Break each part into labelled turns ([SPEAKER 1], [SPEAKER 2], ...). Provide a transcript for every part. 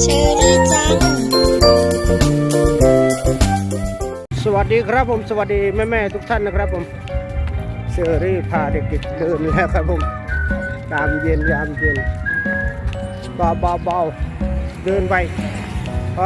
[SPEAKER 1] เชอรี่จัง
[SPEAKER 2] สวัสดีครับผมสวัสดีแม่แม่ทุกท่านนะครับผมเชอรี่พาเด็กๆเดินแล้วครับผมยามเย็นยามเย็นเบาเบาเบาเดินไปไป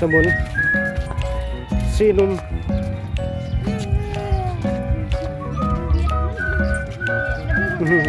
[SPEAKER 2] สมุนซีนุ่ม อื้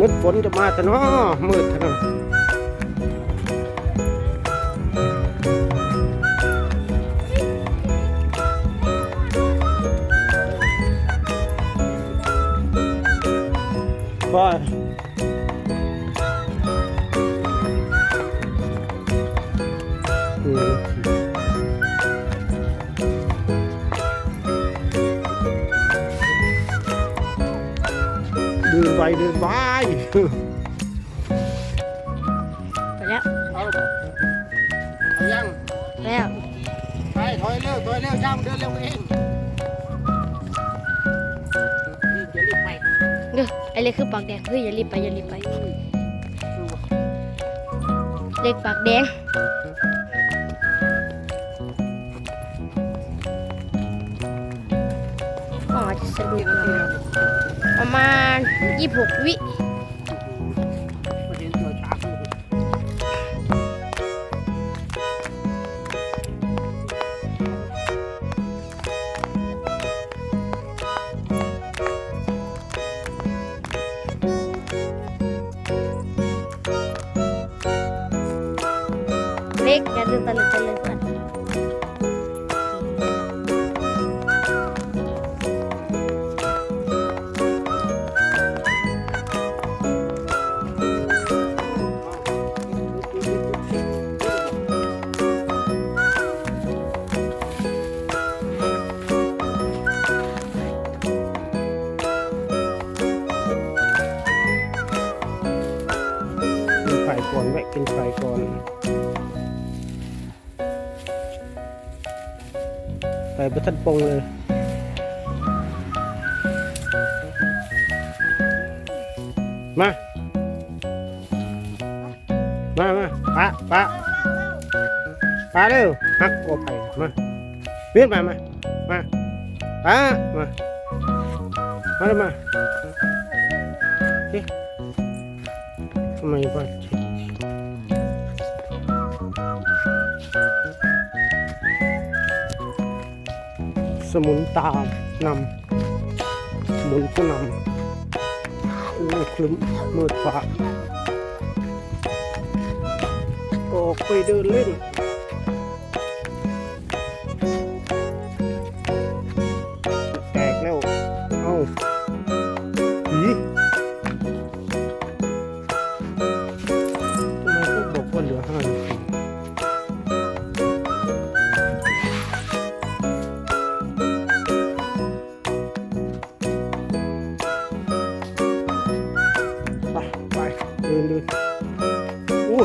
[SPEAKER 2] มืดฝนจะมาแต่นาะมืดเถอะเนาะบ เดินไปเดินไป
[SPEAKER 1] ไปแล้ว
[SPEAKER 2] เอาเอายัง
[SPEAKER 1] แล้ว
[SPEAKER 2] ไปถอยเร็วถอยเร็วจ้างเดินเร็วเองนี่จะรีบไป
[SPEAKER 1] เด้อไอเล็กคือปากแดงเฮ้ยอย่ารีบไปอย่ารีบไปเล็กปากแดงอ๋อจะสะดุ
[SPEAKER 2] กี่
[SPEAKER 1] ก
[SPEAKER 2] นา
[SPEAKER 1] หน่อย
[SPEAKER 2] แล้ว
[SPEAKER 1] ประมาณ 26 วิ ก่อน
[SPEAKER 2] แวะกินไข่ก่อนไข่ประทัดปงเลยมา มามาปะปะปะเร็วฮักกอไผ่มาเวียนมามา มาปะมา มาเลยมาเอ๊ะทำไมบ้านเช็ด สมุนตามนำสมุนก็นำโอ้คลึ้มมืดฟ้าออกไปเดินเล่น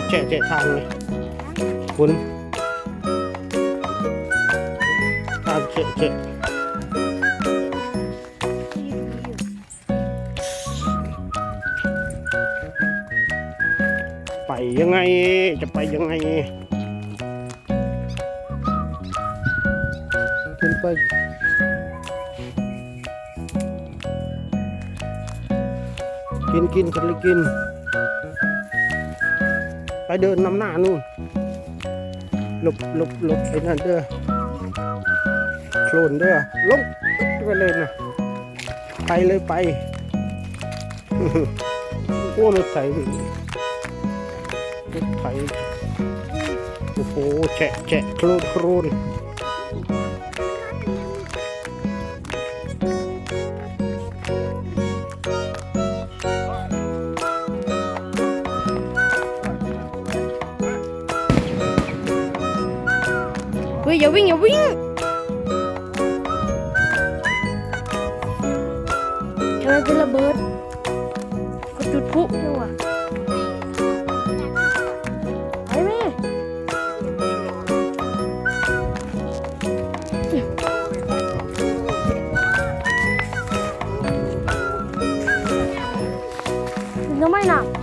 [SPEAKER 2] แฉะแฉะทางเลยคุณทางแฉะแฉะไปยังไง จะไปยังไงขึ้นไปกินกินกันเลยกิน ไปเดินนำหน้านู่นหลบหลบหลบไปนั่นเด้อโคลนเด้อลงไปเลยนะไปเลยไปโอ้รถไถรถไถโอ้โหแฉะแฉะโคลนโคลน
[SPEAKER 1] ฮ้ยอย่าวิ่งอย่าวิ่งทำไมเป็นระเบิดก็จุดพลุนี่หว่าไปแม่ยังไม่หนัก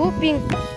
[SPEAKER 1] อ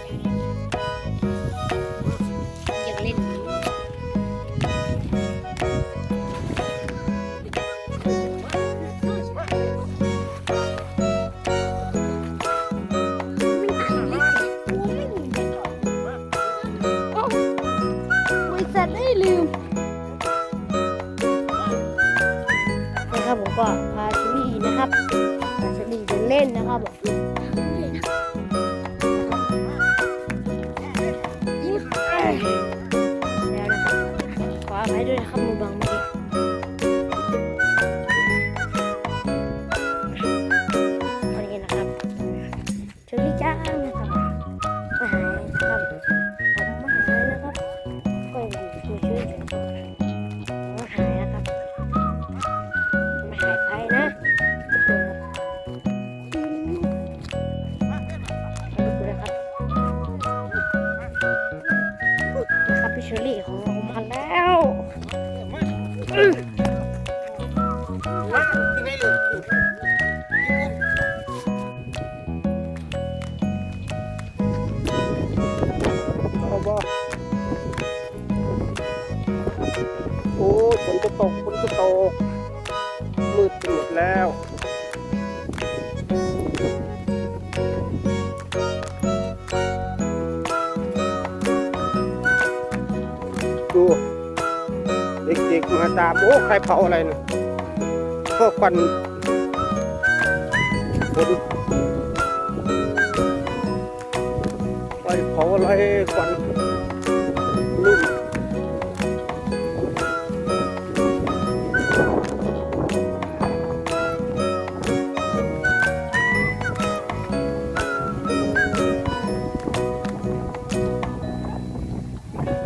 [SPEAKER 1] โอ้
[SPEAKER 2] ฝนจะตกฝนจะตกมืดไปหมดแล้ว ดาตามโอ้ใครเผาอะไรนะก็ควันฝนไฟเผาอะไรควันลุ่ม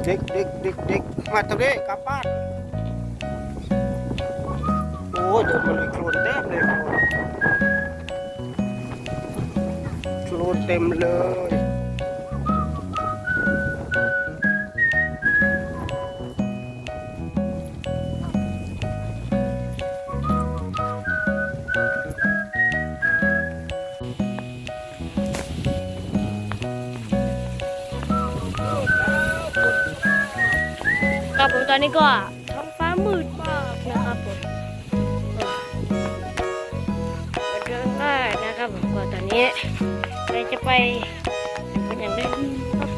[SPEAKER 2] เด็กเด็กเด็กเด็กมาตรงนี้กลับบ้าน ยเดินมาเลยโคลนเต็มเลยโคลนเต็มเลย
[SPEAKER 1] ครับผมตอนนี้ก็ นี้เราจะไปเป็นอย่างไรดีครับ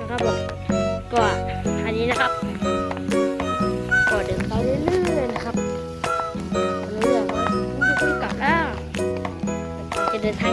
[SPEAKER 1] นะครับผมก็อันนี้นะครับก็เดินไปเรื่อยๆนะครับเรื่อยๆว่าจะต้องกลับแล้วเราจะเดินทาง